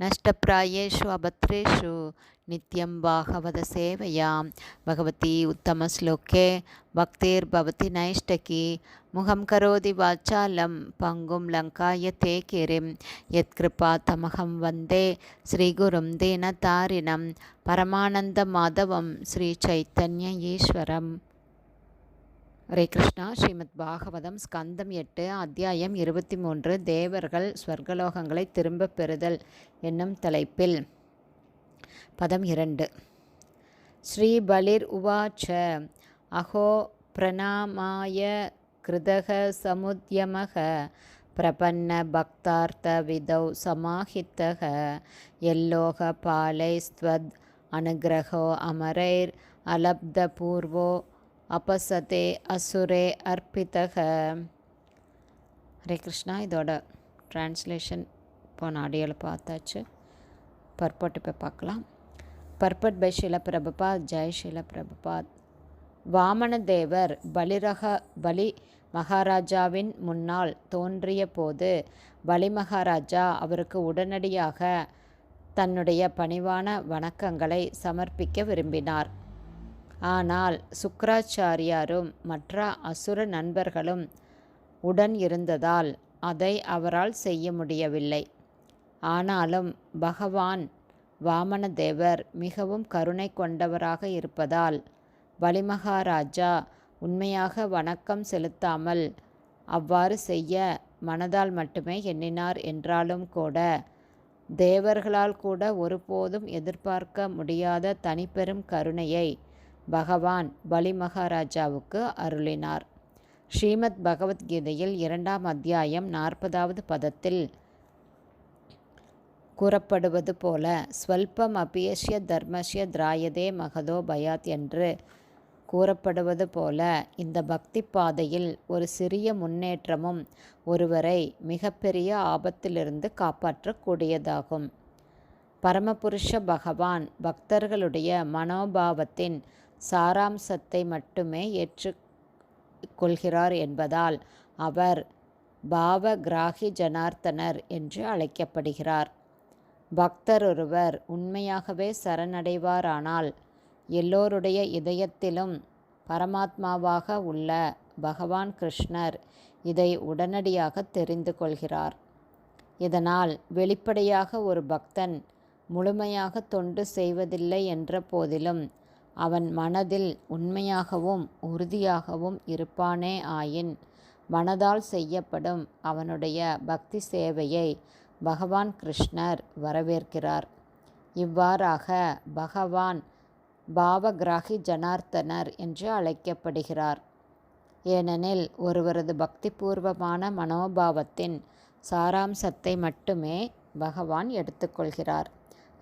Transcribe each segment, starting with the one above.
நஷ்டப்பிராயேஷு அபத்ரேஷு நித்யம் பாகவத சேவையாம் பகவதி உத்தமஸ்லோக்கே பக்தேர் பவதி நைஷ்டகி முகம் கரோதி வாச்சாலம் பங்கும் லங்காய தே கிரிம் யத்கிருபா தமகம் வந்தே ஸ்ரீகுரும் தீனதாரிணம் பரமானந்த மாதவம் ஸ்ரீ சைத்தன்ய ஈஸ்வரம் ஹரே கிருஷ்ணா. ஸ்ரீமத் பாகவதம் ஸ்கந்தம் எட்டு அத்தியாயம் இருபத்தி மூன்று தேவர்கள் ஸ்வர்கலோகங்களை திரும்பப் பெறுதல் என்னும் தலைப்பில் பதம் இரண்டு. ஸ்ரீபலிர் உவாச்ச அஹோ பிரணாமாய கிருதக சமுத்யமக பிரபன்ன பக்தார்த்த விதௌ சமாஹித்தக எல்லோக பாலை ஸ்வத் அனுகிரகோ அமரைர் அலப்த பூர்வோ அபசதே அசுரே அர்ப்பித்தக ஹரே கிருஷ்ணா இதோட ட்ரான்ஸ்லேஷன் போன ஆடியோவில் பார்த்தாச்சு. பர்பட் இப்போ பார்க்கலாம். பர்பட் பை ஷில பிரபுபாத் ஜெய் ஷில பிரபுபாத். வாமனதேவர் பலிரக பலி மகாராஜாவின் முன்னால் தோன்றிய போது பலி மகாராஜா அவருக்கு உடனடியாக தன்னுடைய பணிவான வணக்கங்களை சமர்ப்பிக்க விரும்பினார். ஆனால் சுக்கராச்சாரியாரும் மற்ற அசுர நண்பர்களும் உடன் இருந்ததால் அதை அவரால் செய்ய முடியவில்லை. ஆனாலும் பகவான் வாமனதேவர் மிகவும் கருணை கொண்டவராக இருப்பதால் பலிமகாராஜா உண்மையாக வணக்கம் செலுத்தாமல் அவ்வாறு செய்ய மனதால் மட்டுமே எண்ணினார் என்றாலும் கூட தேவர்களால் கூட ஒருபோதும் எதிர்பார்க்க முடியாத தனிப்பெரும் கருணையை பகவான் பலி மகாராஜாவுக்கு அருளினார். ஸ்ரீமத் பகவத்கீதையில் இரண்டாம் அத்தியாயம் நாற்பதாவது பதத்தில் கூறப்படுவது போல ஸ்வல்பம் அபியஷ்ய தர்மஷ்ய திராயதே மகதோ பயாத் என்று கூறப்படுவது போல இந்த பக்தி பாதையில் ஒரு சிறிய முன்னேற்றமும் ஒருவரை மிகப்பெரிய ஆபத்திலிருந்து காப்பாற்றக்கூடியதாகும். பரமபுருஷ பகவான் பக்தர்களுடைய மனோபாவத்தின் சாராம்சத்தை மட்டுமே ஏற்றுக்கொள்கிறார் என்பதால் அவர் பாவகிராகி ஜனார்த்தனர் என்று அழைக்கப்படுகிறார். பக்தர் ஒருவர் உண்மையாகவே சரணடைவாரானால் எல்லோருடைய இதயத்திலும் பரமாத்மாவாக உள்ள பகவான் கிருஷ்ணர் இதை உடனடியாக தெரிந்து கொள்கிறார். இதனால் வெளிப்படையாக ஒரு பக்தன் முழுமையாக தொண்டு செய்வதில்லை என்ற போதிலும் அவன் மனதில் உண்மையாகவும் உறுதியாகவும் இருப்பானே ஆயின். மனதால் செய்யப்படும் அவனுடைய பக்தி சேவையை பகவான் கிருஷ்ணர் வரவேற்கிறார். இவ்வாறாக பகவான் பாவகிராகி ஜனார்த்தனர் என்று அழைக்கப்படுகிறார். ஏனெனில் ஒருவரது பக்திபூர்வமான மனோபாவத்தின் சாராம்சத்தை மட்டுமே பகவான் எடுத்துக்கொள்கிறார்.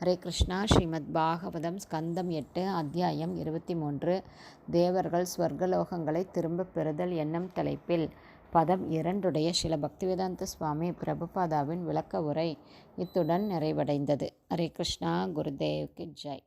ஹரே கிருஷ்ணா. ஸ்ரீமத் பாகவதம் ஸ்கந்தம் எட்டு அத்தியாயம் இருபத்தி மூன்று தேவர்கள் ஸ்வர்கலோகங்களை திரும்பப் பெறுதல் என்னும் தலைப்பில் பதம் இரண்டுடைய சில பக்திவேதாந்த சுவாமி பிரபுபாதாவின் விளக்க உரை இத்துடன் நிறைவடைந்தது. ஹரே கிருஷ்ணா. குருதேவ் கி ஜெய்.